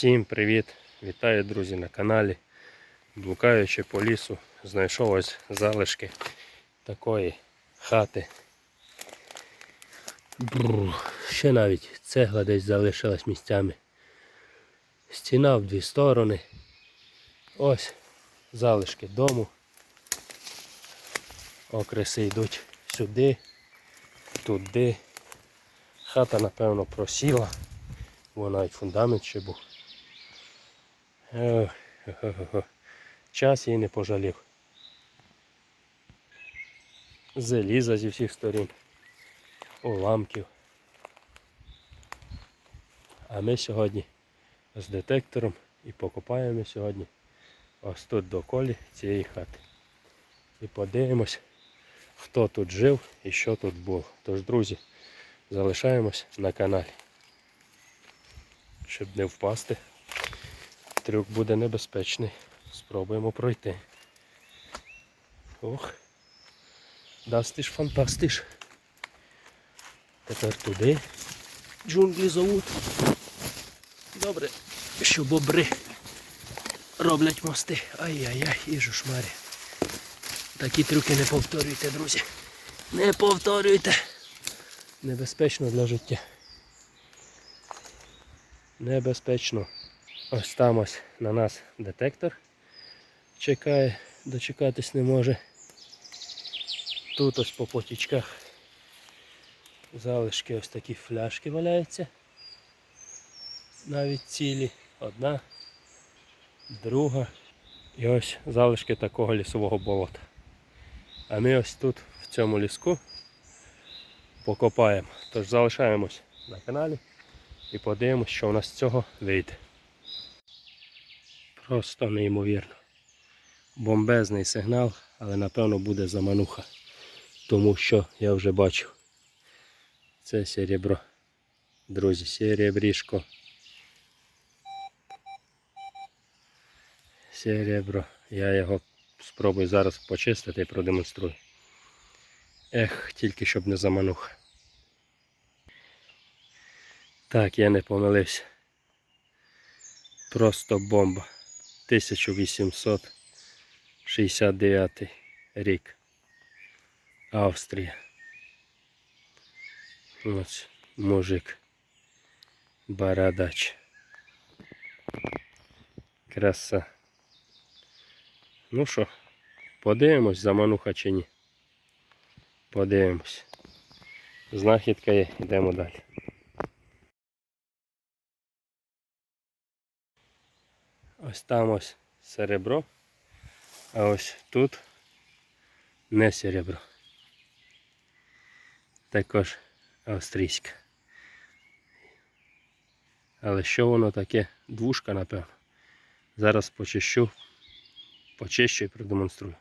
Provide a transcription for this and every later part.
Всім привіт! Вітаю друзі на каналі. Блукаючи по лісу, знайшов ось залишки такої хати. Бррр, ще навіть цегла десь залишилась місцями. Стіна в дві сторони. Ось залишки дому. Окреси йдуть сюди, туди. Хата, напевно, просіла. Вона навіть фундамент ще був. Час її не пожалів. Заліза зі всіх сторін. Уламків. А ми сьогодні з детектором і покопаємо сьогодні ось тут до колі цієї хати. І подивимось, хто тут жив і що тут було. Тож, друзі, залишаємось на каналі. Щоб не впасти. Трюк буде небезпечний. Спробуємо пройти. Ох. Дастиш фантастиш. Тепер туди. Джунглі зовуть. Добре, що бобри роблять мости. Ай-яй-яй, і жушмарі. Такі трюки не повторюйте, друзі. Не повторюйте. Небезпечно для життя. Небезпечно. Ось там ось на нас детектор чекає, дочекатись не може. Тут ось по потічках залишки ось такі фляшки валяються. Навіть цілі. Одна, друга. І ось залишки такого лісового болота. А ми ось тут в цьому ліску покопаємо. Тож залишаємось на каналі і подивимось, що у нас з цього вийде. Просто неймовірно. Бомбезний сигнал, але напевно буде замануха. Тому що я вже бачу. Це серебро. Друзі, серебрішко. Серебро. Я його спробую зараз почистити і продемонструю. Ех, тільки щоб не замануха. Так, я не помилився. Просто бомба. 1869 рік. Австрія. Ось мужик. Бородач. Краса. Ну що, подивимось, замануха чи ні. Подивимось. Знахідка є, йдемо далі. Ось там ось серебро, а ось тут не серебро. Також австрійське. Але що воно таке? Двушка, напевно. Зараз почищу, почищу і продемонструю.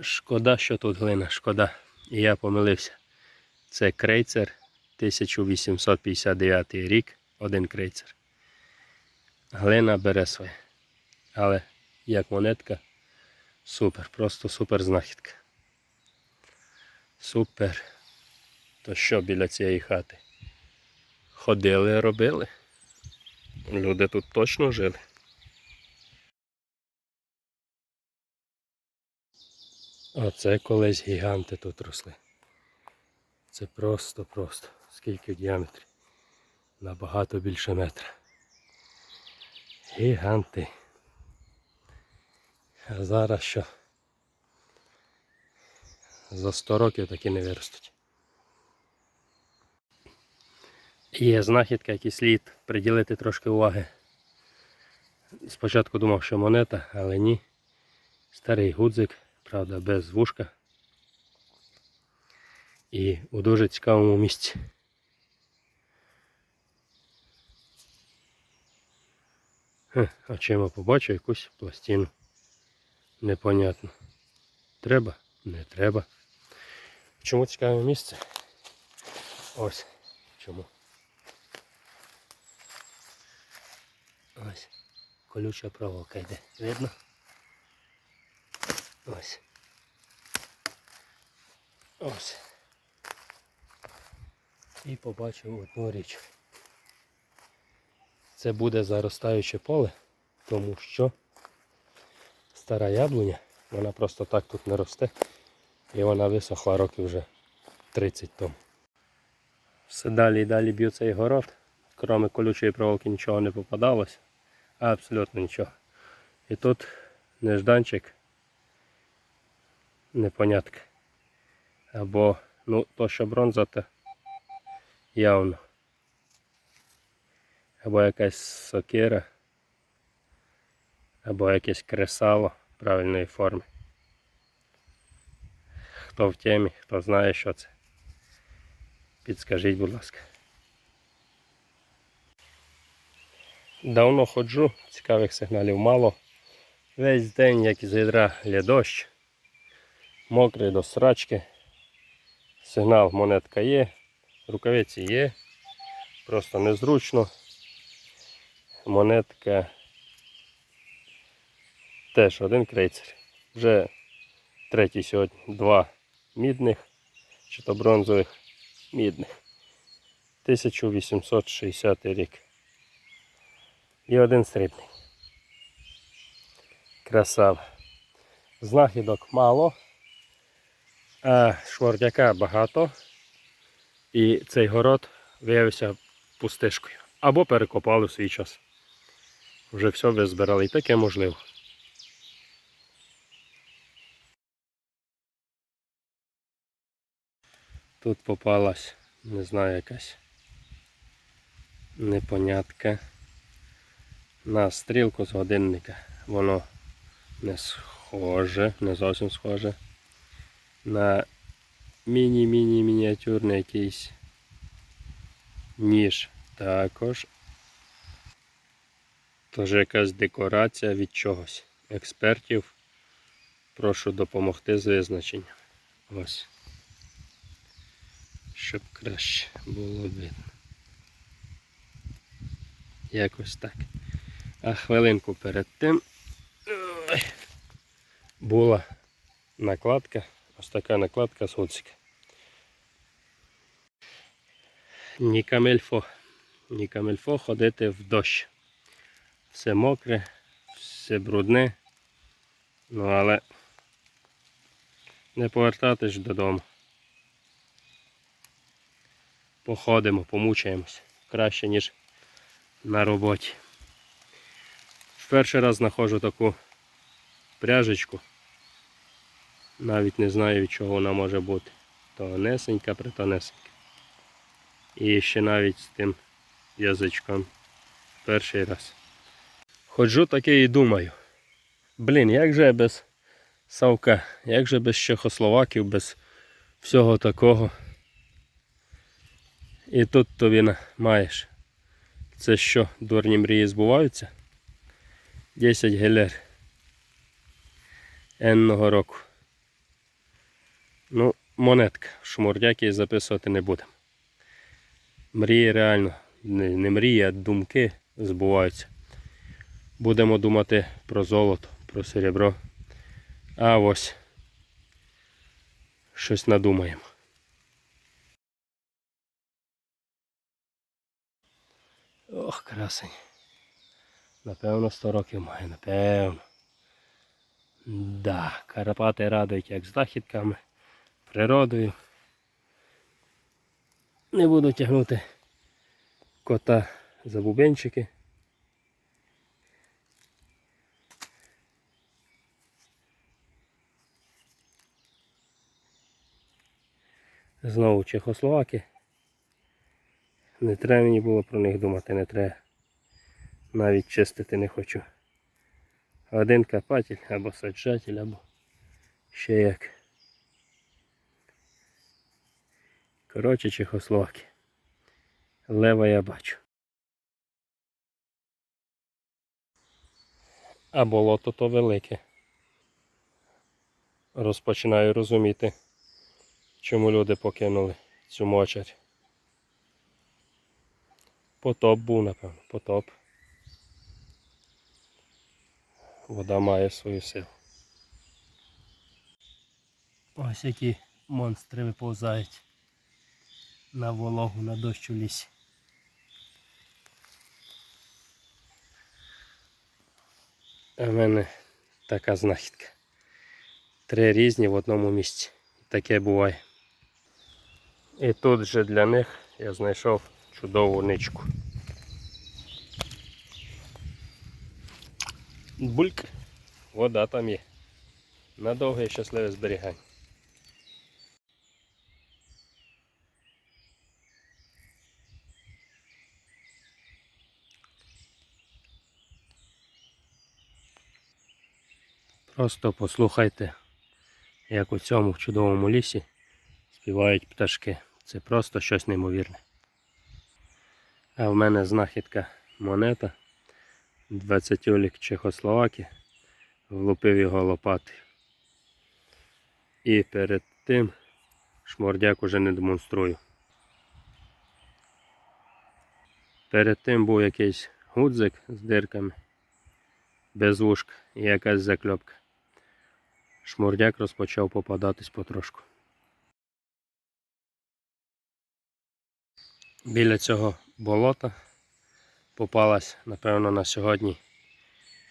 Шкода, що тут глина, шкода. І я помилився. Це крейцер 1859 рік, один крейцер. Глина бере своє. Але як монетка, супер, просто супер знахідка. Супер. То що біля цієї хати? Ходили, робили. Люди тут точно жили. Оце колись гіганти тут росли. Це просто-просто. Скільки в діаметрі? Набагато більше метра. Гіганти. А зараз що? За 100 років такі не виростуть. Є знахідка, який слід приділити трошки уваги. Спочатку думав, що монета, але ні. Старий гудзик, правда, без вушка. І у дуже цікавому місці. Очима побачу якусь пластину. Непонятно. Треба? Не треба. Чому цікаве місце? Ось чому. Ось. Колюча проволока йде. Видно? Ось. Ось. І побачив одну річ. Це буде заростаюче поле, тому що стара яблуня, вона просто так тут не росте. І вона висохла років вже 30 тому. Все далі і далі б'ю цей город. Кроме колючої проволоки нічого не попадалось. Абсолютно нічого. І тут нежданчик непонятка. Або, ну, то, що бронза, то явно. Або якась сокира, або якесь кресало правильної форми. Хто в темі, хто знає, що це. Підскажіть, будь ласка. Давно ходжу, цікавих сигналів мало. Весь день, як із відра, лє дощ. Мокрий до срачки. Сигнал монетка є, рукавиці є. Просто незручно. Монетка теж один крейцер. Вже третій сьогодні. Два мідних, чи то бронзових мідних. 1860 рік. І один срібний. Красава. Знахідок мало, а швордяка багато. І цей город виявився пустишкою. Або перекопали в свій час. Вже все визбирали. І таке можливо. Тут попалась, не знаю, якась непонятка. На стрілку з годинника. Воно не схоже, не зовсім схоже. На міні-міні-мініатюрний якийсь ніж також. Тож якась декорація від чогось. Експертів прошу допомогти з визначенням. Ось. Щоб краще було видно. Якось так. А хвилинку перед тим була накладка, ось така накладка з гуцика. Ні камельфо, ні камельфо ходити в дощ. Все мокре, все брудне, ну але не повертатись додому. Походимо, помучаємось. Краще, ніж на роботі. В перший раз знаходжу таку пряжечку. Навіть не знаю від чого вона може бути. Тонесенька, притонесенька. І ще навіть з тим язичком. Перший раз. Ходжу таке і думаю. Блін, як же я без Савка, як же без чехословаків, без всього такого. І тут тобі на- маєш. Це що, дурні мрії збуваються? 10 гелер. Енного року. Ну, монетка. Шмурдяки записувати не будемо. Мрії реально, не, не мрії, а думки збуваються. Будемо думати про золото, про серебро. А ось щось надумаємо. Ох, красень. Напевно, 100 років має, напевно. Да, Карпати радують як знахідками, природою. Не буду тягнути кота за бубенчики. Знову Чехословаки. Не треба мені було про них думати, не треба. Навіть чистити не хочу. Один копатель або саджатель, або ще як. Коротше, Чехословаки. Лева я бачу. А болото то велике. Розпочинаю розуміти, чому люди покинули цю мочать. Потоп був, напевно, потоп. Вода має свою силу. Ось які монстри виповзають на вологу, на дощ у лісі. А в мене така знахідка. Три різні в одному місці. Таке буває. І тут же для них я знайшов чудову ничку. Бульк. Вода там є. На довге і щасливе зберігання. Просто послухайте, як у цьому чудовому лісі співають пташки. Це просто щось неймовірне. А в мене знахідка монета 20 олік Чехословаки. Влупив його лопати. І перед тим шмордяк уже не демонструю. Перед тим був якийсь гудзик з дирками, без вушка і якась закльопка. Шмурдяк розпочав попадатись потрошку. Біля цього болота попалась, напевно, на сьогодні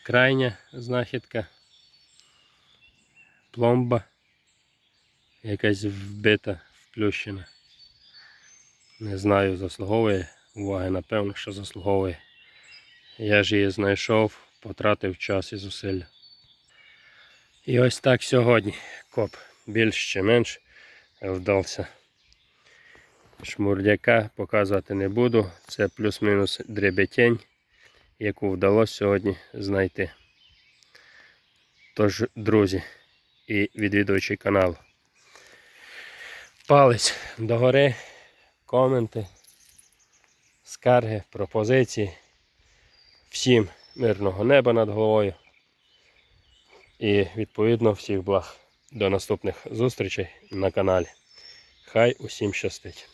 крайня знахідка. Пломба. Якась вбита, вплющена. Не знаю, заслуговує уваги, напевно, що заслуговує. Я ж її знайшов, потратив час і зусилля. І ось так сьогодні коп більш чи менш вдався. Шмурдяка показувати не буду. Це плюс-мінус дребетень, яку вдалося сьогодні знайти. Тож, друзі і відвідувачі каналу. Палець догори, коменти, скарги, пропозиції. Всім мирного неба над головою. І відповідно всіх благ. До наступних зустрічей на каналі. Хай усім щастить!